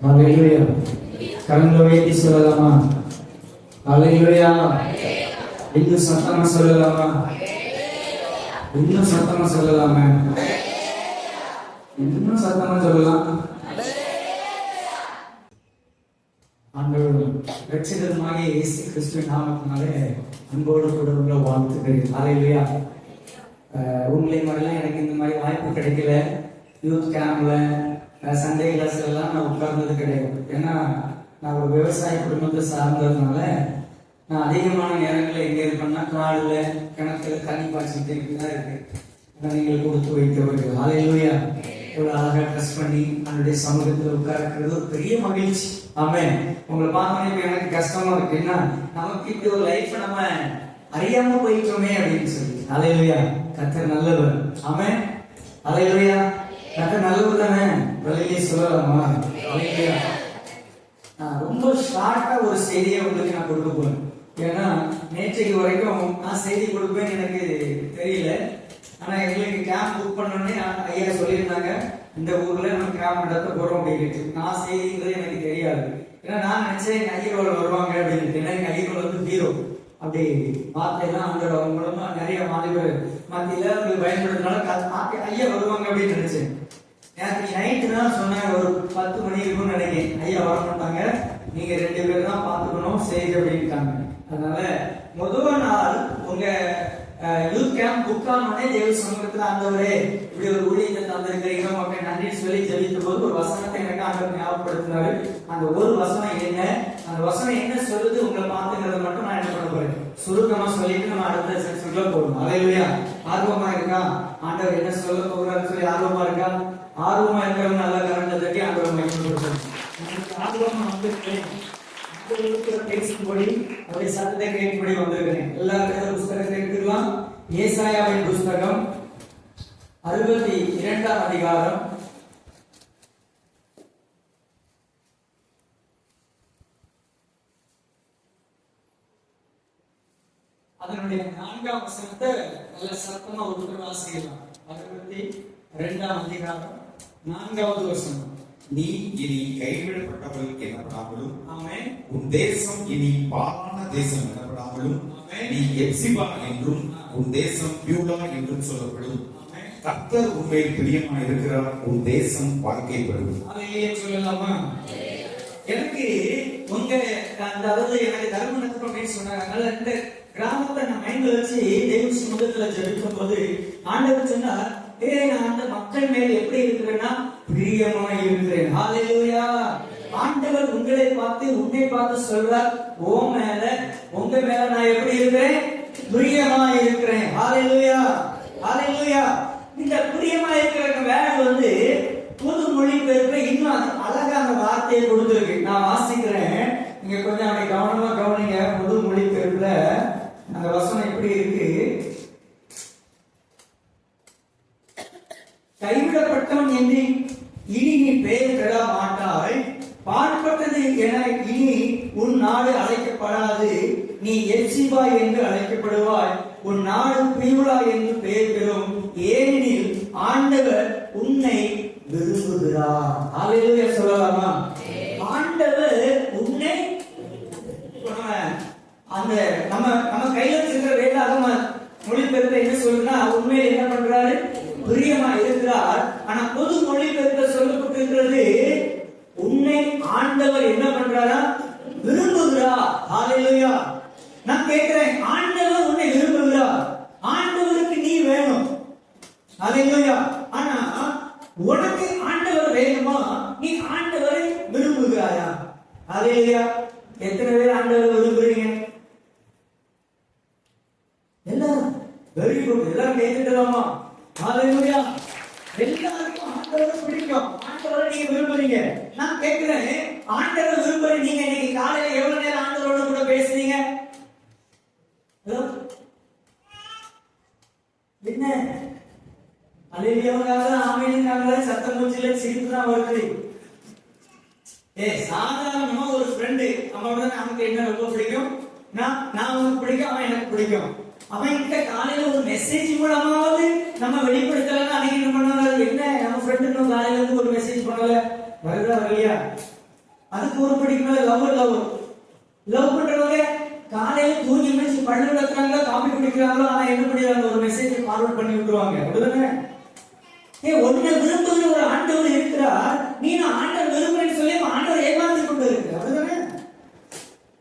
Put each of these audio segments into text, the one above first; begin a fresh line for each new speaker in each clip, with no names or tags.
ஹalleluya கரங்களை சொல்லலாமா ஹalleluya இன்னும் சத்தமா சொல்லலாமா இன்னும் சத்தமா சொல்லலாமா இன்னும் சத்தமா சொல்லலாம் ஆண்டவர் ரட்சகருமாகிய இயேசு கிறிஸ்துவின் நாமத்தினாலே அன்போடு கூட வாழ்த்துக்கிறேன் அஹ் உங்களை மாதிரிலாம் எனக்கு இந்த மாதிரி வாய்ப்பு கிடைக்கல யூத் கேம்ப்ல சண்டே கிளாஸ்ல எல்லாம் நான் உட்கார்ந்தது கிடையாது. ஏன்னா நான் ஒரு விவசாய குடும்பத்தை சார்ந்ததுனால நான் அதிகமான நேரங்களில் எங்கே இருப்பேன்னா காலில் கிணத்துல தண்ணி பாய்ச்சிட்டு தான் இருக்கு. ஆனா நீங்கள் கொடுத்து வைத்தவர்கள். ஹalleluya இவ்வளோ அழகா ட்ரெஸ் பண்ணி அவனுடைய சமூகத்துல உட்கார்க்கிறது ஒரு பெரிய மகிழ்ச்சி. ஆமே உங்களை பார்த்தோன்னே எனக்கு கஷ்டமா இருக்கு. என்ன? நமக்கு இப்படி ஒரு லைஃப் நம்ம அறியாம போயிட்டோமே அப்படின்னு சொல்லி. அலையிலுயா கத்தர் நல்லவர். ஆமே அலையிலுயா கத்தர் நல்லவர் தானே? வெளியிலே சொல்லலாமா? ரொம்ப ஷார்ட்டா ஒரு செய்தியை உங்களுக்கு நான் கொடுக்க போறேன். ஏன்னா நேற்றைக்கு வரைக்கும் நான் செய்தி கொடுப்பேன்னு எனக்கு தெரியல. ஆனா எங்களுக்கு கேம்ப் புக் பண்ணோடனே ஐயா சொல்லியிருந்தாங்க. இந்த ஊர்ல நம்ம கேம்ப் நடத்த போறோம் அப்படின்ட்டு நான் செய்திங்கிறது எனக்கு தெரியாது. ஏன்னா நான் நினைச்சேன் எங்க ஐயரோட வருவாங்க அப்படின்னு ஏன்னா எங்க ஐயரோட வந்து ஹீரோ அப்படி வார்த்தையெல்லாம் அவங்களோட அவங்க மூலமா நிறைய மாணவர் மத்தியில அவங்களுக்கு பயன்படுத்தினாலும் க- ஐயா வருவாங்க அப்படின்னு நினைச்சேன். நேற்று நைட்டு தான் சொன்னாங்க ஒரு பத்து மணி இருக்கும்னு நினைக்கிறேன். ஐயா வர மாட்டாங்க நீங்க ரெண்டு பேரும் தான் பார்த்துக்கணும் சரி அப்படின்ட்டாங்க. அதனால முதல் நாள் உங்க யூத் கேம்ப் புக் ஆனோடனே தேவ சமூகத்துல ஆண்டவரே இப்படி ஒரு ஊழியத்தை தந்திருக்கிறீங்க. மக்கள் நன்றி சொல்லி ஜெபித்த போது ஒரு வசனத்தை எனக்கு ஆண்டவர் ஞாபகப்படுத்தினாரு. அந்த ஒரு வசனம் என்ன? அந்த வசனம் என்ன சொல்லுது உங்களை பார்த்துங்கிறத மட்டும் நான் என்ன பண்ண போறேன்? சுருக்கமா சொல்லிட்டு நம்ம அடுத்த செக்ஷன்ல போகணும். இல்லையா ஆர்வமா இருக்கா? ஆண்டவர் என்ன சொல்ல போகிறாருன்னு சொல்லி ஆர்வமா இருக்கா? ஆர்வமா இருக்கிறவங்க நல்லா கரண்ட் தட்டி ஆண்டவர் மகிமைப்படுத்தணும் கொடுக்கணும் ஆர்வமா வந்திருக்கேன் பேசும்படி அவருடைய சத்தத்தை கேட்கும்படி வந்திருக்கிறேன். எல்லாரும் புஸ்தகத்தை எடுத்துக்கலாம்? ஏசாயாவின் புஸ்தகம் அறுபத்தி இரண்டாம் அதிகாரம் அதனுடைய நான்காம் வசனத்தை நல்ல சத்தமா ஒரு வாசிக்கலாம். அறுபத்தி இரண்டாம் அதிகாரம் நான்காவது வசனம்.
நீ இனி கைவிடப்பட்டவள் எனப்படாமலும்
ஆமென்.
உன் தேசம் இனி பாலான தேசம் எனப்படாமலும். நீ எப்சிபா என்றும் உன் தேசம் பியூலா என்றும் சொல்லப்படும். கர்த்தர் உண்மையில் பிரியமா இருக்கிறார் உன் தேசம் வாழ்க்கைப்படும்
சொல்லலாமா? எனக்கு உங்க அந்த அதாவது எனக்கு தர்ம நடத்தணும் அப்படின்னு சொன்னாங்க. அதனால கிராமத்தை நம்ம மைண்ட்ல வச்சு தெய்வ சமூகத்துல ஜெபிக்கும் போது ஆண்டவர் சொன்னார் ஏ நான் அந்த மக்கள் மேல் எப்படி இருக்கிறேன்னா பிரியமா இருக்கிறேன். ஹalleluya. ஆண்டவர் உங்களை பார்த்து உன்னை பார்த்து சொல்றார் ஓ மேல உங்க மேல நான் எப்படி இருக்கிறேன்? பிரியமா இருக்கிறேன். ஹalleluya. ஹalleluya. இந்த பிரியமா இருக்கிற வேலை வந்து புது மொழிபெயர்ப்புல இன்னும் அழகா அந்த வார்த்தையை கொடுத்துருக்கு. நான் வாசிக்கிறேன். நீங்க கொஞ்சம் அப்படி கவனமா கவனம் புது மொழிபெயர்ப்புல அந்த வசனம் எப்படி இருக்கு கைவிடப்பட்டவன் என்று இனி நீ பெயர் பெற மாட்டாய் பாழ்பட்டது என இனி உன் நாடு அழைக்கப்படாது நீ எப்சிபா என்று அழைக்கப்படுவாய் உன் நாடு பியூலா என்று பெயர் பெறும் ஏனெனில் ஆண்டவர் உன்னை விரும்புகிறார் ஹalleluya சொல்லலாமா ஆண்டவர் உன்னை இப்ப நம்ம அந்த நம்ம நம்ம கையில வச்சிருக்கிற வேதாகம மொழிபெயர்ப்பு என்ன சொல்லுன்னா உண்மையில என்ன பண்றாரு பிரியமா இருக்கிறார் ஆனா பொது மொழிபெயர்ப்பு சொல்லப்பட்டிருக்கிறது உன்னை ஆண்டவர் என்ன பண்றாரா விரும்புகிறார் ஹalleluya நான் கேட்கிறேன் ஆண்டவர் உன்னை விரும்புகிறார் ஆண்டவருக்கு நீ வேணும் ஹalleluya ஆனா உனக்கு ஆண்டவர் வேணுமா நீ ஆண்டவரை விரும்புகிறாயா ஹalleluya எத்தனை பேர் ஆண்டவரை விரும்புறீங்க எல்லாரும் வெரி குட் எல்லாரும் கேட்டுக்கலாமா ஹalleluya எல்லாருக்கும் ஆண்டவரை பிடிக்கும் ஆண்டவரை நீங்க விரும்புறீங்க நான் கேட்கிறேன் ஆண்டவரை விரும்புறீங்க நீங்க இன்னைக்கு காலையில எவ்வளவு நேரம் ஆண்டவரோட கூட பேசுறீங்க ஹலோ என்ன அலையிலியவங்க ஆமையினாங்க சத்தம் மூச்சில சிரிப்பு தான் வருது ஏ சாதாரணமா ஒரு ஃப்ரெண்டு அவனோட நமக்கு என்ன ரொம்ப பிடிக்கும்? நான் நான் உனக்கு பிடிக்கும் அவன் எனக்கு பிடிக்கும். அவன் கிட்ட காலையில ஒரு மெசேஜ் மூலமாவது நம்ம வெளிப்படுத்தலன்னு அன்னைக்கு என்ன பண்ணாங்க? என்ன? நம்ம ஃப்ரெண்டு இன்னும் காலையில இருந்து ஒரு மெசேஜ் பண்ணல. வருதா வரலையா? அதுக்கு ஒரு பிடிக்கும் லவ் லவ் லவ் பண்றவங்க காலையில தூங்கி முடிச்சு பல்லு விளக்குறாங்க காப்பி குடிக்கிறாங்களோ ஆனா என்ன பண்ணிடுறாங்க? ஒரு மெசேஜ் ஃபார்வர்ட் பண்ணி விட்டுருவாங்க. அப்படிதானே? ஏ ஒன்ன விரும்புகிற ஒரு ஆண்டவர் இருக்கிறார். நீ நான் ஆண்டவர் விரும்புறேன்னு சொல்லி ஆண்டவர் ஏமாந்து கொண்டு இருக்கு. அப்படிதானே?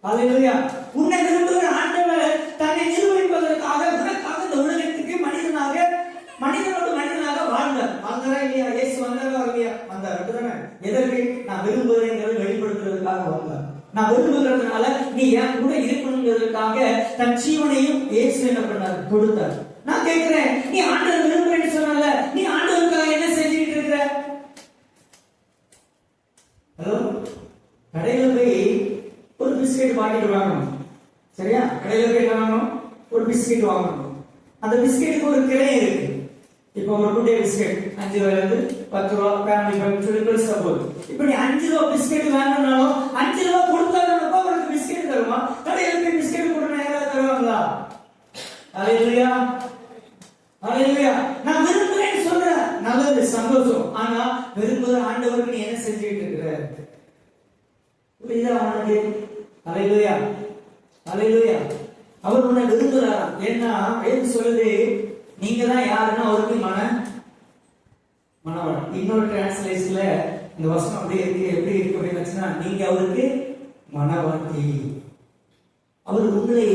அல்லேலூயா உன்னை விரும்புகிற ஆண்டவர் தன்னை நிரூபிப்பதற்காக உனக்காக இந்த உலகத்துக்கு மனிதனாக மனிதனோடு மனிதனாக வாழ்ந்தார். வாழ்ந்தாரா இல்லையா? இயேசு வந்தாரா இல்லையா? வந்தார். அப்படிதானே எதற்கு? நான் விரும்புகிறேங்கிறத வெளிப்படுத்துறதுக்காக வந்தார். நான் விரும்புகிறதுனால நீ என் கூட இருக்கணுங்கிறதுக்காக தன் ஜீவனையும் இயேசு என்ன பண்ணார்? கொடுத்தார். நான் கேட்கிறேன் நீ ஆண்டவர் விரும்புறேன்னு சொன்னல நீ ஆண்டவருக்காக என்ன செஞ்சுட்டு இருக்கிற? ஹலோ? கடையில போய் பிஸ்கெட் பாக்கெட் வாங்கணும். சரியா? கடையில போய் என்ன வாங்கணும்? ஒரு பிஸ்கெட் வாங்கணும். அந்த பிஸ்கெட்டுக்கு ஒரு கிளை இருக்கு. இப்போ ஒரு குட்டை பிஸ்கெட் அஞ்சு ரூபாயில இருந்து பத்து ரூபா ஃபேமிலி ஃபேமிலி சொல்லி பெருசா போகுது. இப்போ நீ அஞ்சு ரூபா பிஸ்கெட் வேணும்னாலும் அஞ்சு ரூபா கொடுத்தா தானப்பா உனக்கு பிஸ்கெட் தருமா? கடையில போய் பிஸ்கெட் கொடுக்க யாராவது தருவாங்களா? அலையிலையா அலையிலையா நான் விரும்புறேன்னு சொல்றேன். நல்லது சந்தோஷம். ஆனா விரும்புகிற ஆண்டவருக்கு நீ என்ன செஞ்சுக்கிட்டு இருக்கிற? புரியுதா உனக்கு? அலையிலுயா? அலையிலுயா? அவர் உன்னை விரும்புகிறாராம். ஏன்னா ஏன் சொல்லுது நீங்க தான் யாருன்னா அவருக்கு மன மனவரம் இன்னொரு டிரான்ஸ்லேஷன்ல இந்த வசனம் அப்படியே இருக்கு எப்படி இருக்கு அப்படின்னு நீங்க அவருக்கு மனவாட்டி அவர் உங்களை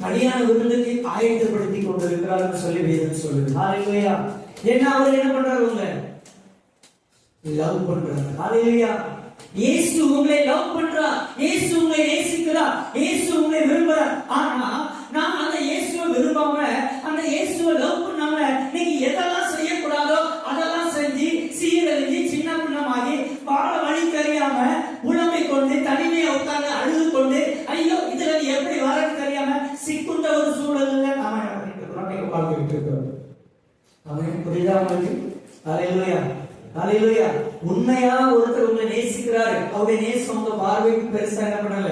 தனியான விருந்துக்கு ஆயத்தப்படுத்தி கொண்டிருக்கிறார் சொல்லி வேதம் சொல்லுது. ஆலையிலையா ஏன்னா அவர் என்ன பண்றாரு உங்களை? லவ் பண்றாரு. ஆலையிலையா இயேசு உங்களை லவ் பண்றார் இயேசு உங்களை நேசிக்கிறார் இயேசு உங்களை விரும்புறார் ஆனா நான் அந்த இயேசுவை விரும்பாம அந்த இயேசுவை லவ் பண்ணாம நீங்க எதெல்லாம் செய்யக்கூடாதோ அதெல்லாம் செஞ்சு சீரழிஞ்சு சின்ன பின்னமாகி பாட வழி தெரியாம உணவை கொண்டு தனிமையை உட்கார்ந்து அழுது கொண்டு ஐயோ இதுல எப்படி வரன்னு தெரியாம சிக்குண்ட ஒரு சூழல்ல நாம என்ன பண்ணிட்டு இருக்கிறோம் பார்த்துக்கிட்டு இருக்கிறோம் அவன் புரியுதா உங்களுக்கு அலையிலுயா உண்மையா ஒருத்தர் உங்களை நேசிக்கிறாரு. அவருடைய நேசம் உங்க பார்வைக்கு பெருசா என்ன பண்ணல?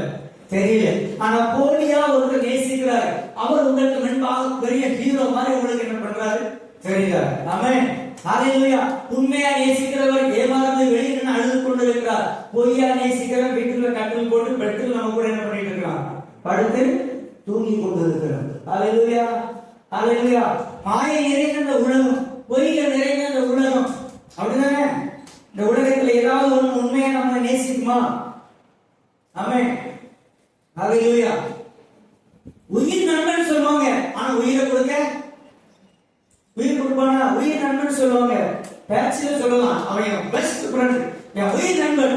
தெரியல. ஆனா போலியா ஒருத்தர் நேசிக்கிறாரு. அவர் உங்களுக்கு முன்பாக பெரிய ஹீரோ மாதிரி உங்களுக்கு என்ன பண்றாரு? தெரிகிறார் ஆமே அலையிலுயா உண்மையா நேசிக்கிறவர் ஏமாந்து வெளியே அழுது கொண்டு இருக்கிறார் பொய்யா நேசிக்கிறவர் வீட்டுல கட்டில் போட்டு பெட்டில் நம்ம கூட என்ன பண்ணிட்டு இருக்கிறான் படுத்து தூங்கி கொண்டு இருக்கிறார் அலையிலுயா அலையிலுயா மாய நிறைந்த உலகம். பொய்கள் நிறைந்த உலகம். அப்படிதானே? இந்த உலகத்துல ஏதாவது ஒண்ணு உண்மையை நம்ம நேசிக்குமா? ஆமே அலையூயா உயிர் நண்பன் சொல்லுவாங்க. ஆனா உயிரை கொடுக்க உயிர் கொடுப்பானா? உயிர் நண்பன் சொல்லுவாங்க. பேச்சில சொல்லலாம். அவன் என் பெஸ்ட் ஃப்ரெண்ட் என் உயிர் நண்பன்.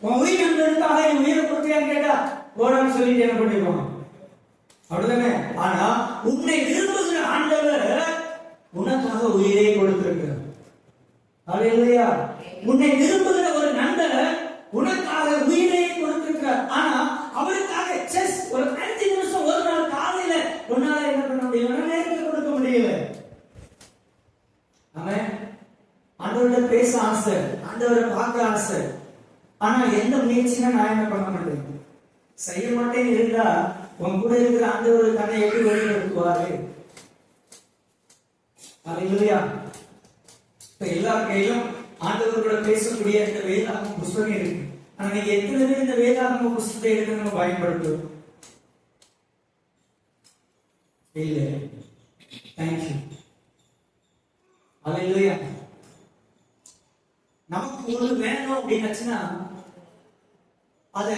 உன் உயிர் நண்பனுக்காக என் உயிரை கொடுத்தியான்னு கேட்டா போடான்னு சொல்லிட்டு என்ன பண்ணிடுவான்? அப்படிதானே? ஆனா உன்னை விரும்புகிற ஆண்டவர் உனக்காக உயிரை கொடுத்திருக்கிறார். இல்லையா உன்னை விரும்புகிற ஒரு நண்பர் உனக்காக உயிரையே கொடுத்திருக்கிறார். ஆனா அவருக்காக செஸ் ஒரு அஞ்சு நிமிஷம் ஒரு நாள் காலையில உன்னால என்ன பண்ண முடியல நேரத்தை கொடுக்க முடியல அவன் ஆண்டவர்கிட்ட பேச ஆசை. அந்தவரை பார்க்க ஆசை. ஆனா எந்த முயற்சினா நான் என்ன பண்ண மாட்டேன்? செய்ய மாட்டேன் இருந்தா உன் கூட இருக்கிற ஒரு தன்னை எப்படி வெளிப்படுத்துவாரு அல்லேலூயா இப்ப எல்லார் கையிலும் ஆண்டவர் கூட பேசக்கூடிய இந்த வேதாகம புஸ்தகம் இருக்கு. ஆனா நீங்க எத்தனை பேர் இந்த வேதாகம புஸ்தகத்தை எடுத்து நம்ம பயன்படுத்துவோம் இல்ல. தேங்க்யூ இல்லையா நமக்கு ஒரு வேணும் அப்படின்னாச்சுன்னா அதை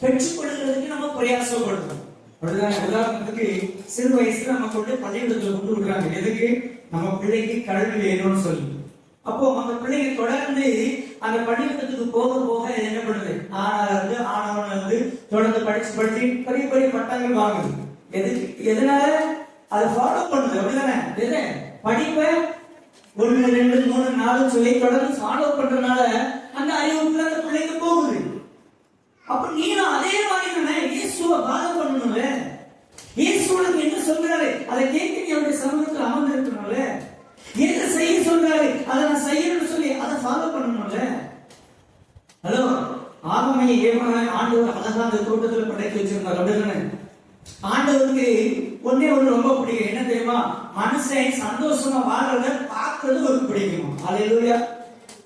பெற்றுக்கொள்கிறதுக்கு நம்ம பிரயாசப்படுத்தணும் அப்படிதானே உதாரணத்துக்கு சிறு வயசுல நம்ம கொண்டு பள்ளிக்கூடத்துல கொண்டு விடுறாங்க. எதுக்கு? நம்ம பிள்ளைக்கு கல்வி வேணும்னு சொல்லி. அப்போ அந்த பிள்ளைங்க தொடர்ந்து அந்த பள்ளிக்கூடத்துக்கு போக போக என்ன பண்ணுது ஆனா இருந்து ஆனவன் வந்து தொடர்ந்து படிச்சு படிச்சு பெரிய பெரிய பட்டங்கள் வாங்குது எது எதனால? அதை ஃபாலோ பண்ணுது அப்படிதானே எது? படிப்பை ஒன்று ரெண்டு மூணு நாலு சொல்லி தொடர்ந்து ஃபாலோ பண்றதுனால அந்த அறிவுக்குள்ள அந்த பிள்ளைங்க போகுது. அப்ப நீனும் அதே மாதிரி தானே இயேசுவை பாதம் பண்ணணும்ல? இயேசு உனக்கு என்ன சொல்றாரு அதை கேட்க நீ அவருடைய சமூகத்தில் அமர்ந்திருக்கணும்ல? சொல்றாரு. அதை நான் செய்யணும்னு சொல்லி அதை ஃபாலோ பண்ணணும்ல? ஹலோ ஆகமையை ஏமான ஆண்டவர் அழகா அந்த தோட்டத்துல படைத்து வச்சிருந்தார். அப்படிதானே? ஆண்டவருக்கு ஒன்னே ஒண்ணு ரொம்ப பிடிக்கும். என்ன தெரியுமா? மனுஷன் சந்தோஷமா வாழ்றத பார்க்கறது ஒரு பிடிக்கும். அல்லேலூயா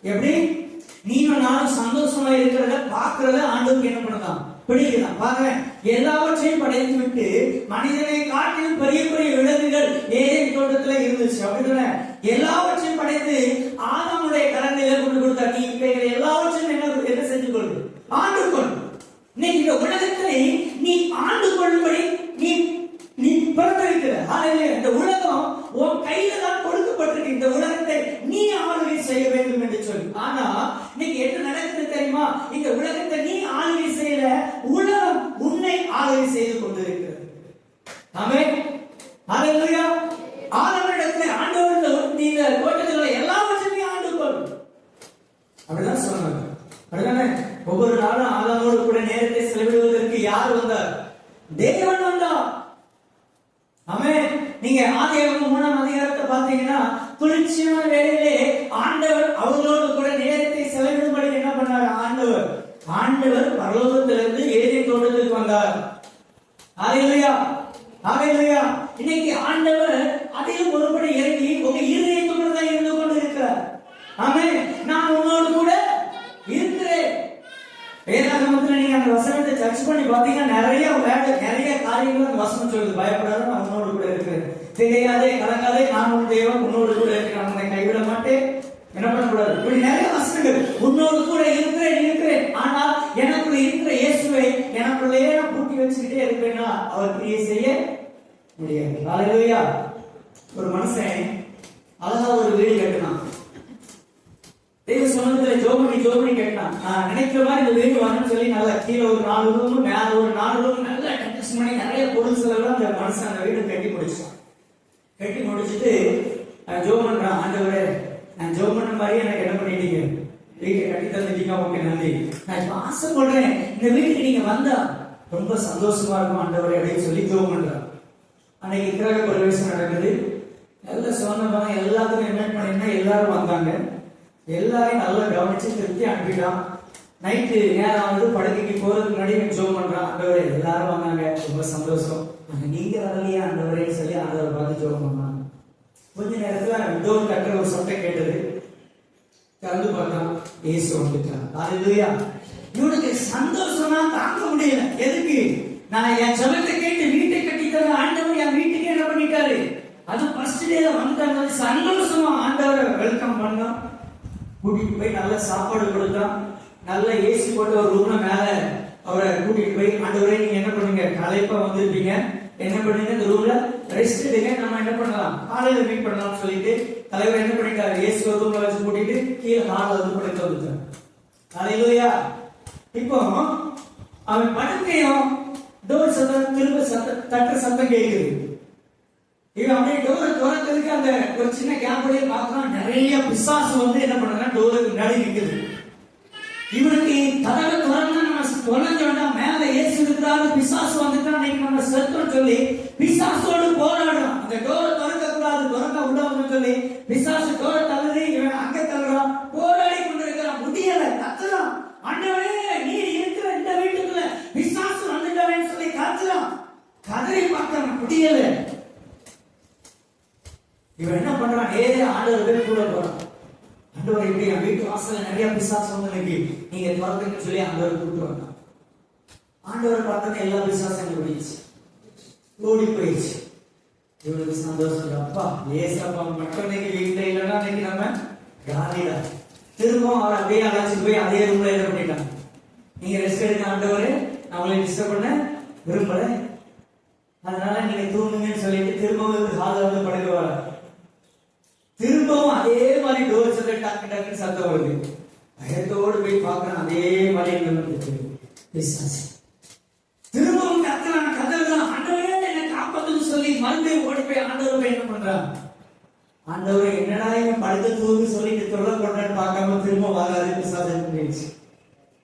எப்படி? நீனும் நானும் சந்தோஷமா இருக்கிறத பார்க்க பார்க்கறத ஆண்டவருக்கு என்ன பண்ணலாம் பிடிக்கலாம் பாருங்க எல்லாவற்றையும் படைத்து விட்டு மனிதனை காட்டிலும் பெரிய பெரிய விலங்குகள் ஏதேன் தோட்டத்துல இருந்துச்சு. அப்படிதானே எல்லாவற்றையும் படைத்து ஆதமுடைய கரங்களில கொண்டு கொடுத்தார். நீ இவைகள் எல்லாவற்றையும் என்ன என்ன செஞ்சு கொள்ளு ஆண்டு கொள் நீ இந்த உலகத்தை நீ ஆண்டு கொள்ளும்படி நீ பிறந்திருக்கிற ஹalleluya இந்த உலகம் உன் கையில தான் கொடுக்கப்பட்டிருக்கு. இந்த உலகத்தை நீ ஆளுகை செய்ய வேண்டும் என்று சொல்லி. ஆனா இன்னைக்கு என்ன நடக்குது தெரியுமா? இந்த உலகத்தை நீ ஆளுகை செய்யல. உலகம் உன்னை ஆளுகை செய்து கொண்டிருக்கிறது. ஆமென் ஹalleluya ஆண்டவரிடத்துல ஆண்டவர் இந்த நீ எல்லாவற்றையும் ஆண்டு கொள்ளும் அப்படிதான் சொன்னாங்க அப்படிதானே? ஒவ்வொரு நாளும் ஆதாமோடு கூட நேரத்தை செலவிடுவதற்கு யார் வந்தார்? தேவன் வந்தார். ஆமே நீங்க ஆதியாகமம் மூணாம் அதிகாரத்தை பார்த்தீங்கன்னா குளிர்ச்சியான வேலையிலே ஆண்டவர் அவர்களோடு கூட நேரத்தை செலவிடும்படி என்ன பண்ணார்? ஆண்டவர். ஆண்டவர் பரலோகத்திலிருந்து ஏரிய தோட்டத்துக்கு வந்தார். அது இல்லையா ஆக இல்லையா இன்னைக்கு ஆண்டவர் அதிலும் ஒருபடி இறங்கி உங்க இருதயத்தோடு தான் இருந்து கொண்டு இருக்கிறார் ஆமே நான் உங்களோடு கூட இருக்கிறேன். வேதாகமத்துல நீங்க அந்த வசனத்தை சர்ச் பண்ணி பாத்தீங்கன்னா நிறைய வேலை நிறைய காரியங்கள் அந்த வசனம் சொல்லுது. பயப்படாத. திகையாதே கலங்காதே நான் உன் தேவன் உன்னோடு கூட இருக்கிறேன் கைவிட மாட்டேன். என்ன பண்ணக்கூடாது இப்படி நிறைய வசனங்கள். உன்னோடு கூட இருக்கிறேன் இருக்கிறேன் ஆனால் எனக்குள்ள இருக்கிற இயேசுவை எனக்குள்ளேயே நான் பூட்டி வச்சுக்கிட்டே இருப்பேன்னா அவர் கிரியை செய்ய முடியாது ஹalleluya ஒரு மனுஷன் அழகா ஒரு வீடு கட்டினான் தெய்வ சொன்னதுல ஜோமணி ஜோமணி கேட்டான் நான் நினைக்கிற மாதிரி இந்த வீடு வரணும்னு சொல்லி நல்லா கீழே ஒரு நாலு ரூம் மேல ஒரு நாலு ரூம் நல்லா டெக்கரேஷன் பண்ணி நிறைய பொருள் செலவு அந்த மனுஷன் அந்த வீடு கட்டி முடிச்சான் கட்டி முடிச்சிட்டு நான் ஜோ பண்றான் ஆண்டவரே நான் ஜோ பண்ண மாதிரி எனக்கு வீட்டை கட்டி தந்துட்டீங்க ஓகே நன்றி. நான் இப்ப ஆசைப்படுறேன் இந்த வீட்டுக்கு நீங்க வந்தா ரொம்ப சந்தோஷமா இருக்கும் ஆண்டவரே அப்படின்னு சொல்லி ஜோ பண்றான் அன்னைக்கு கிரக பிரவேசம் நடக்குது. நல்ல சொன்னவங்க எல்லாத்துக்கும் என்ன பண்ணினா எல்லாரும் வந்தாங்க. எல்லாரையும் நல்லா கவனிச்சு திருப்தி அனுப்பிட்டான். நைட்டு நேரம் வந்து படுக்கைக்கு போறதுக்கு முன்னாடி ஜோம் பண்றான். ஆண்டவரே எல்லாரும் வந்தாங்க. ரொம்ப சந்தோஷம். நீங்க வரலையா ஆண்டவரேன்னு சொல்லி ஆண்டவரை பார்த்து ஜோம் பண்ணாங்க. கொஞ்ச நேரத்துல டோர் கட்டுற ஒரு சொட்டை கேட்டது. திறந்து பார்த்தான் ஏசு வந்துட்டான் ஹalleluya இவனுக்கு சந்தோஷமா தாங்க முடியல. எதுக்கு? நான் என் ஜெபத்தை கேட்டு வீட்டை கட்டி தர ஆண்டவர் என் வீட்டுக்கு என்ன பண்ணிட்டாரு? அது ஃபர்ஸ்ட் டே வந்துட்டாங்க. சந்தோஷமா ஆண்டவரை வெல்கம் பண்ணோம் கூட்டிட்டு போய் நல்ல சாப்பாடு கொடுத்தான் நல்ல ஏசி போட்ட ஒரு ரூம்ல மேல அவரை கூட்டிட்டு போய் ஆண்டவரே நீங்க என்ன பண்ணுங்க? களைப்பா வந்திருப்பீங்க. என்ன பண்ணுங்க? இந்த ரூம்ல ரெஸ்ட் எடுங்க. நம்ம என்ன பண்ணலாம்? காலையில மீட் பண்ணலாம்னு சொல்லிட்டு தலைவர் என்ன பண்ணிட்டாரு? ஏசு ஒரு வச்சு கூட்டிட்டு கீழே ஹால்ல வந்து படுக்க வந்துட்டான் அலையிலோயா இப்போ அவன் படுக்கையும் டோர் சத்தம் திரும்ப சத்தம் தட்டுற சத்தம் கேட்குது இவன் அப்படியே டோர் திறக்கிறதுக்கு அந்த ஒரு சின்ன கேப்லயே பார்க்கலாம் நிறைய பிசாசு வந்து என்ன பண்ணுறாங்க டோருக்கு முன்னாடி நிக்குது. இவனுக்கு கதவை திறந்து நம்ம தொலைஞ்சோம்னா மேல ஏசு இருக்கிறாரு பிசாசு வந்துட்டா இன்னைக்கு நம்ம செத்தோம் சொல்லி பிசாசோடு போராடும் அந்த டோரை திறக்க கூடாது திறக்க விடாதுன்னு சொல்லி பிசாசு டோரை தள்ளுது இவன் அங்க தள்ளுறான் போராடி கொண்டிருக்கிறான். முடியல கத்துறான் ஆண்டவரே நீர் இருக்கிற இந்த வீட்டுக்குள்ள பிசாசு வந்துட்டவன் சொல்லி கத்துறான் கதறி பார்க்கறான் முடியல. இவன் என்ன பண்றான்? நேரே ஆண்டவர் பேர் கூட போறான். ஆண்டவர் இப்படி என் வீட்டு வாசல்ல நிறைய பிசாசு வந்து நீங்க திறந்துன்னு சொல்லி ஆண்டவர் கூப்பிட்டு வந்தான். ஆண்டவர் பார்த்தா எல்லா பிசாசும் ஓடிச்சு ஓடி போயிடுச்சு. இவருக்கு சந்தோஷம். அப்பா ஏசப்பா மட்டும் இன்னைக்கு வீட்டுல இல்லைன்னா இன்னைக்கு நம்ம காலிடா திரும்பவும் அவர் அப்படியே அழைச்சு போய் அதே ரூம்ல என்ன பண்ணிட்டாங்க நீங்க ரெஸ்ட் எடுக்க ஆண்டவரே. நான் உங்களை டிஸ்டர்ப் பண்ண விரும்பல. அதனால நீங்க தூங்குங்கன்னு சொல்லிட்டு திரும்பவும் ஹாலில் வந்து படுக்க வர திரும்பவும் அதே மாதிரி டோர் சத்தம் டக்கு டக்குன்னு சத்தம் வருது பயத்தோடு போய் பார்க்கணும் அதே மாதிரி எங்க வந்துட்டு பிசாசு. திரும்பவும் கத்துறான் ஆண்டவரே மறுபடியும் ஓடி போய் ஆண்டவர் போய் என்ன பண்றான் ஆண்டவர் என்னடா இவன் படுத்த சொல்லி இந்த தொல்லை பண்றான்னு பார்க்காம திரும்ப வராது பிரசாதம் போயிடுச்சு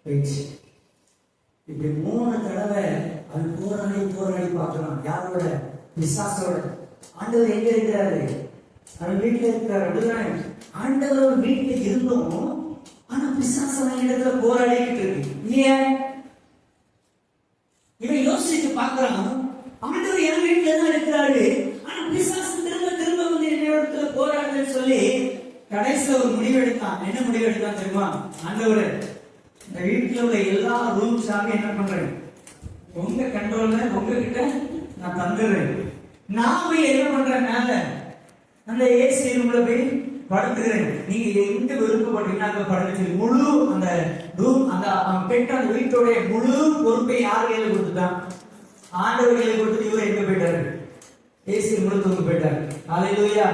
போயிடுச்சு. இப்படி மூணு தடவை அவன் போராடி போராடி பார்க்கலாம் யாரோட? விசாசோட ஆண்டவர் எங்க இருக்கிறாரு? அவன் வீட்டுல இருக்கிறார். அப்படிதானே. ஆண்டவர் வீட்டுல இருந்தோம் ஆனா பிசாசு இடத்துல போராடிக்கிட்டு இருக்கு. ஏன்? என்ன முடிவு எடுத்தா தெரியுமா? ஆண்டவரே இந்த வீட்டில் உள்ள எல்லா ரூம் என்ன பண்றேன் உங்க கண்ட்ரோல்ல உங்ககிட்ட நான் தந்துடுறேன். நான் போய் என்ன பண்றேன் மேல? அந்த ஏசி ரூம்ல போய் படுத்துக்கிறேன். நீங்க எங்க விருப்பப்படுறீங்கன்னா அங்க படுத்து சொல்லி முழு அந்த ரூம் அந்த அவன் பெற்ற அந்த வீட்டோடைய முழு பொறுப்பை யார் கையில கொடுத்துட்டான்? ஆண்டவர் கையில கொடுத்துட்டு இவர் எங்க போயிட்டாரு? ஏசி ரூம்ல தூங்க போயிட்டாரு. அலையிலோயா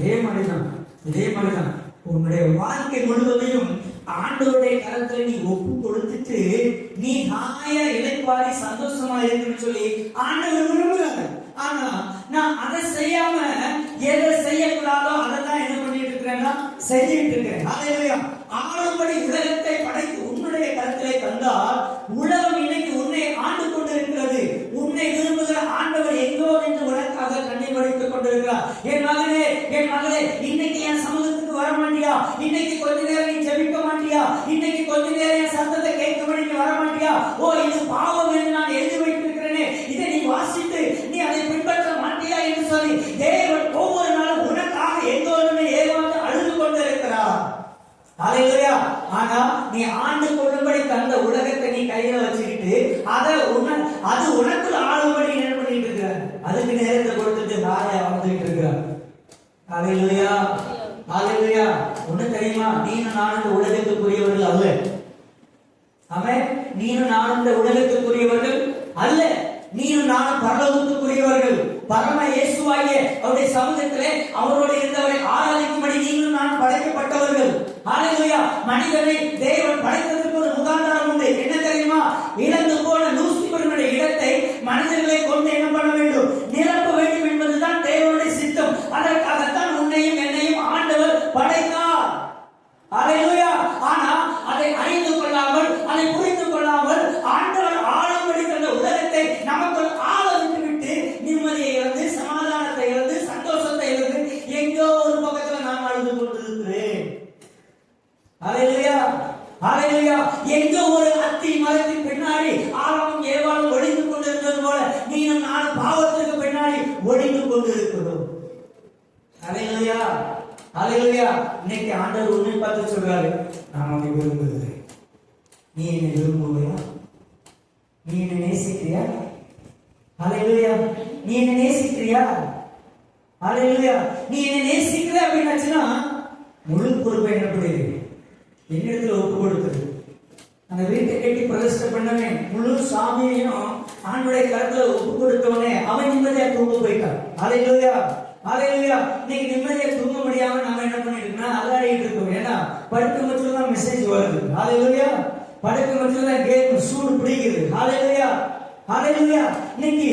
இதே மாதிரிதான். இதே மாதிரிதான். உன்னுடைய வாழ்க்கை முழுவதையும் ஆண்டவருடைய கரத்துல நீ ஒப்பு கொடுத்துட்டு நீ ஹாயா இழைப்பாரி சந்தோஷமா இருக்குன்னு சொல்லி ஆண்டவர் விரும்புகிறாங்க ஆனா நான் அதை செய்யாம எதை செய்யக்கூடாதோ அதை தான் என்ன பண்ணிட்டு இருக்கிறேன்னா செஞ்சுட்டு இருக்கிறேன் ஹalleluya. ஆளும்படி உலகத்தை படைத்து உன்னுடைய கரத்திலே தந்தால் உலகம் இன்னைக்கு உன்னை ஆண்டு கொண்டிருக்கிறது. உன்னை விரும்புகிற ஆண்டவர் எங்கோ என்று உனக்காக கண்ணை வடித்துக் கொண்டிருக்கிறார். என் மகனே என் மகளே இன்னைக்கு என் சமூகத்துக்கு வர மாட்டியா? இன்னைக்கு கொஞ்ச நேரம் நீ ஜெபிக்க மாட்டியா? இன்னைக்கு கொஞ்ச நேரம் என் சத்தத்தை கேட்கபடி நீ வர மாட்டியா? ஓ இது பாவம் என்று நான் எழுதி வைத்திருக்கிறேனே. இதை நீ வாசித்து நீ அதை பின்பற்ற மாட்டியா என்று சொல்லி தேவன் ஒவ்வொரு நாளும் உனக்காக எங்கோருமே ஏதோ அழுது கொண்டிருக்கிறார். ஹalleluya. ஆனா நீ ஆண்டு கொள்ளும்படி தந்த உலகத்தை நீ கையில வச்சுக்கிட்டு அதை உன அது உனக்குள்ள ஆளும்படி என்ன பண்ணிட்டு இருக்கிற அதுக்கு நேரத்தை கொடுத்துட்டு தாயா வந்துகிட்டு இருக்கிற ஹalleluya ஹalleluya ஒண்ணு தெரியுமா நீனும் நானும் இந்த உலகத்துக்குரியவர்கள் அல்ல அவன் நீனும் நானும் இந்த உலகத்துக்குரியவர்கள் அல்ல நீனும் நானும் பரலோகத்துக்குரியவர்கள் பரம இயேசுவாகிய அவருடைய சமூகத்திலே அவரோடு இருந்தவரை ஆராதிக்கும்படி நீங்களும் நான் படைக்கப்பட்டவர்கள் ஹalleluya மனிதனை தேவன் படைத்ததற்கு ஒரு முகாந்தாரம் உண்டு என்ன தெரியுமா இழந்து போன லூசிபருடைய இடத்தை மனிதர்களை கொண்டு என்ன பண்ண வேண்டும் நிரப்ப வேண்டும் என்பதுதான் தேவனுடைய சித்தம் அதற்காகத்தான் உன்னையும் என்னையும் ஆண்டவர் படைத்தார் ஹalleluya ஆனா அதை அறிந்து கொள்ளாமல் அதை புரிந்து கொள்ளாமல் ஆண்டவர் ஆளும்படி தந்த உலகத்தை நமக்குள் ஆள விட்டு விட்டு நிம்மதியை இழந்து சமாதானத்தை இழந்து சந்தோஷத்தை இழந்து எங்கோ ஒரு பக்கத்துல நான் அழுது கொண்டிருக்கிறேன் ஹalleluya ஹalleluya எங்கோ ஒரு அத்தி மரத்தின் பின்னாடி ஆழமும் ஏவாளும் ஒளிந்து கொண்டிருந்தது போல நீயும் நானும் பாவத்துக்கு பின்னாடி ஒளிந்து கொண்டிருக்கிறோம் ஹalleluya ஹalleluya இன்னைக்கு ஆண்டவர் உன்னை பார்த்து சொல்றாரு நான் உன்னை விரும்புகிறேன் நீ என்னை விரும்புவியா நீ என்ன நேசிக்கிறியா? ஹalleluya. நீ என்னை நேசிக்கிறியா? ஹalleluya. நீ என்னை நேசிக்கிற அப்படின்னாச்சுன்னா முழு பொறுப்பை என்னப்படுது என்னிடத்துல ஒப்பு கொடுத்தது அந்த வீட்டை கட்டி பிரதிஷ்டை பண்ணவனே முழு சாமியையும் ஆண்டுடைய கருத்துல ஒப்பு கொடுத்தவனே அவன் நிம்மதியா தூங்க போயிட்டான். ஹalleluya. ஹalleluya. இன்னைக்கு நிம்மதியா தூங்க முடியாம நம்ம என்ன பண்ணிட்டு இருக்கோம்னா அல்லாடிட்டு இருக்கோம். ஏன்னா படுக்க மட்டும் தான் மெசேஜ் வருது. ஹalleluya. படைப்பு மட்டும் தான் சூடு பிடிக்குது ஹalleluya. ஹalleluya. இன்னைக்கு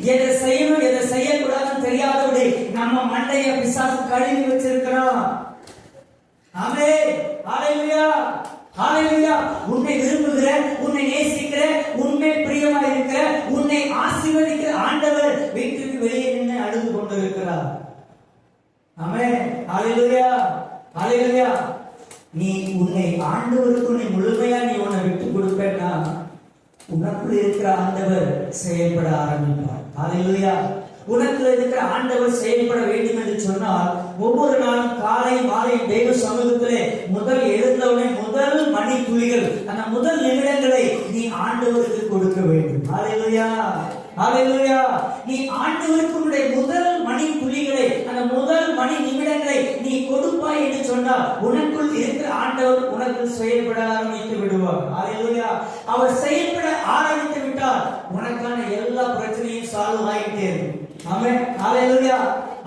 எதை செய்யணும் எதை செய்யக்கூடாதுன்னு தெரியாதபடி நம்ம மண்டைய பிசாசு கழுவி வச்சிருக்கிறோம் ஆமே. ஹalleluya. ஹalleluya. உன்னை விரும்புகிற உன்னை நேசிக்கிற உன்னை பிரியமா இருக்கிற உன்னை ஆசீர்வதிக்கிற ஆண்டவர் வீட்டுக்கு வெளியே நின்று அழுது கொண்டிருக்கிறார். ஆமே. ஹalleluya. ஹalleluya. நீ உன்னை ஆண்டவருக்கு நீ முழுமையா நீ உன்னை விட்டு கொடுப்பேன்னா உனக்குள் இருக்கிற ஆண்டவர் செயல்பட ஆரம்பிப்பார். ஹalleluya உனக்கு இருக்கிற ஆண்டவர் செயல்பட வேண்டும் என்று சொன்னால் ஒவ்வொரு நாளும் காலை மாலை தெய்வ சமூகத்திலே முதல் எழுந்தவுடனே முதல் மணி துளிகள் அந்த முதல் நிமிடங்களை நீ ஆண்டவருக்கு கொடுக்க வேண்டும். ஹalleluya நீ ஆண்டவருக்கு உன்னுடைய முதல் மணி துளிகளை அந்த முதல் மணி நிமிடங்களை நீ கொடுப்பாய் என்று சொன்னால் உனக்குள் இருக்கிற ஆண்டவர் உனக்குள் செயல்பட ஆரம்பித்து விடுவார். ஹalleluya அவர் செயல்பட ஆரம்பித்து விட்டால் உனக்கான எல்லா பிரச்சனையும் சால்வ் ஆகிட்டே இருக்கும் ஆமென் ஹalleluya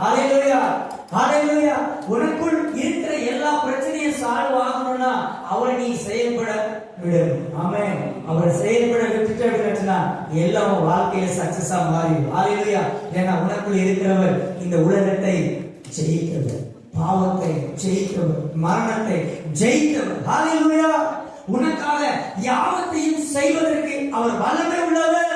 ஹalleluya ஹalleluya உனக்குள் இருக்கிற எல்லா பிரச்சனையும் சால்வ் ஆகணும்னா அவரை நீ செயல்பட விடு ஆமென் அவரை செயல்பட விட்டுட்டு அப்படின்னா எல்லாம் உன் வாழ்க்கையில சக்சஸா மாறிடும் ஹalleluya ஏன்னா உனக்குள் இருக்கிறவர் இந்த உலகத்தை ஜெயிக்கிறவர். பாவத்தை ஜெயித்தவர் மரணத்தை ஜெயித்தவர் ஹalleluya உனக்காக யாவத்தையும் செய்வதற்கு அவர் வல்லமை உள்ளவர்.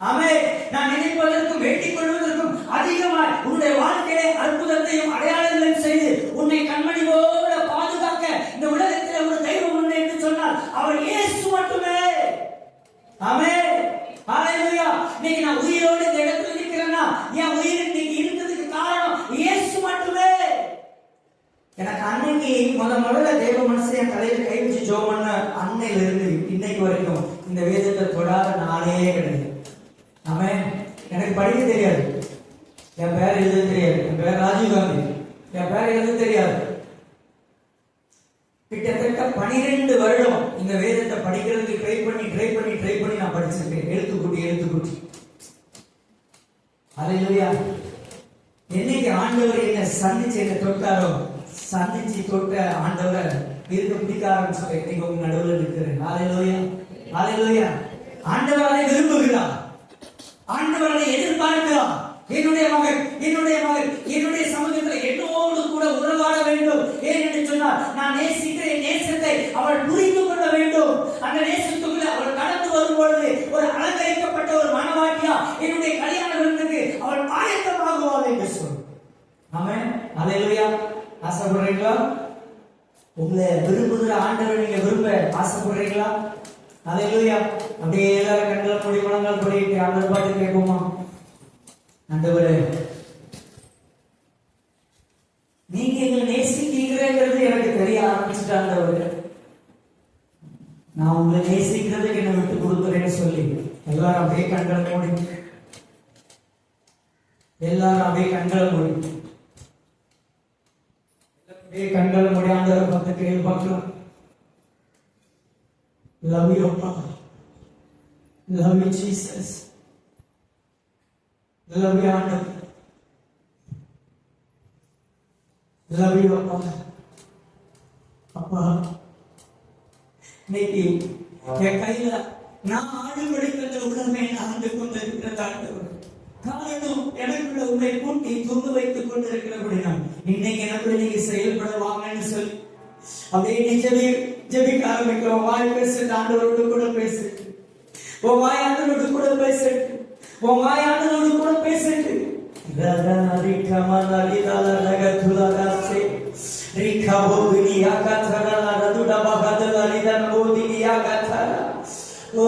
ஆமே நான் நினைப்பதற்கும் வேண்டிக் கொள்வதற்கும் அதிகமாய் உன்னுடைய வாழ்க்கையிலே அற்புதத்தையும் அடையாளங்களையும் செய்து உன்னை கண்மணி போல பாதுகாக்க இந்த உலகத்தில் ஒரு தெய்வம் உண்டு என்று சொன்னால் அவர் இயேசு மட்டுமே. ஆமே ஹalleluya இன்னைக்கு நான் உயிரோடு இந்த இடத்துல நிக்கிறேன்னா என் உயிர் இன்னைக்கு இருந்ததுக்கு காரணம் இயேசு மட்டுமே. எனக்கு அன்னைக்கு முத முதல்ல தேவ மனசு என் தலையில கை வச்சு ஜோம் பண்ண அன்னையில இருந்து இன்னைக்கு இந்த வேதத்தை தொடாத நாளே கிடையாது. ஆமே எனக்கு படிக்க தெரியாது. என் பேர் எழுத தெரியாது. என் பேர் ராஜீவ் காந்தி. என் பேர் எழுத தெரியாது. கிட்டத்தட்ட பனிரெண்டு வருடம் இந்த வேதத்தை படிக்கிறதுக்கு ட்ரை பண்ணி ட்ரை பண்ணி ட்ரை பண்ணி நான் படிச்சிருக்கேன். எழுத்துக்கூட்டி எழுத்துக்குட்டி. அலையிலையா என்னைக்கு ஆண்டவர் என்ன சந்திச்சு என்ன தொட்டாரோ சந்திச்சு தொட்ட ஆண்டவரை இருக்க பிடிக்க ஆரம்பிச்சு இன்னைக்கு உங்க நடுவில் இருக்கிறேன் அல்லேலூயா அல்லேலூயா ஆண்டவர் அதை விரும்புகிறார் ஆண்டவர் அதை எதிர்பார்க்கிறார் என்னுடைய மகள் என்னுடைய மகள் என்னுடைய சமூகத்தில் அவளோடு கூட உறவாட வேண்டும். ஏனென்று சொன்னால் நான் நேசிக்கிற நேசத்தை அவள் புரிந்து கொள்ள வேண்டும். அந்த நேசத்துக்குள்ள அவள் கடந்து வரும் பொழுது ஒரு அலங்கரிக்கப்பட்ட ஒரு மனவாட்டியா என்னுடைய கல்யாண விருந்துக்கு அவள் ஆயத்தமாகுவாள் என்று சொல். ஆமென். அல்லேலூயா. ஆசைப்படுறீங்களா உங்களை விரும்புகிற ஆண்டவர் நீங்க விரும்ப ஆசைப்படுறீங்களா அல்லேலூயா. அப்படியே எல்லாரும் கண்களை மொழி குணங்கள் படிட்டு அந்த பாட்டு கேட்போமா? ஆண்டவரே நீங்க எங்களை நேசிக்கிறீங்கிறது எனக்கு தெரிய ஆரம்பிச்சுட்டாங்க அவர்கள் நான் உங்களை நேசிக்கிறதுக்கு என்ன விட்டு கொடுக்குறேன்னு சொல்லி. எல்லாரும் அப்படியே கண்களை மூடி. எல்லாரும் அப்படியே கண்களை மூடி. அப்படியே கண்களை மூடி ஆண்டவர் பக்கத்து கேள்வி பார்க்கலாம் லவ் யூ அப்பா love you Jesus love you ஆண்டவர் லவ் யூ அப்பா அப்பா இன்னைக்கு என் கையில நான் ஆடுபடிக்கிற உலகமே ஆண்டு கொண்டிருக்கிற ஆண்டவர் காரணம் எனக்குள்ள உங்களை கூட்டி தூங்க வைத்துக் கொண்டிருக்கிறபடினா இன்னைக்கு எனக்குள்ள நீங்க செயல்பட வாங்கன்னு சொல்லி. அப்படியே நீ ஜெபி ஜெபிக்க ஆரம்பிக்க உன் வாய் பேசு ஆண்டவரோடு கூட பேசு. உன் வாய் ஆண்டவரோடு கூட பேசு. உன் வாய் ஆண்டவரோடு கூட రిఖమన లిదల నగతుల రసి రిఖబోదిని యాకథన నదుడ బహదల నిదన బోదిని యాకథన ఓ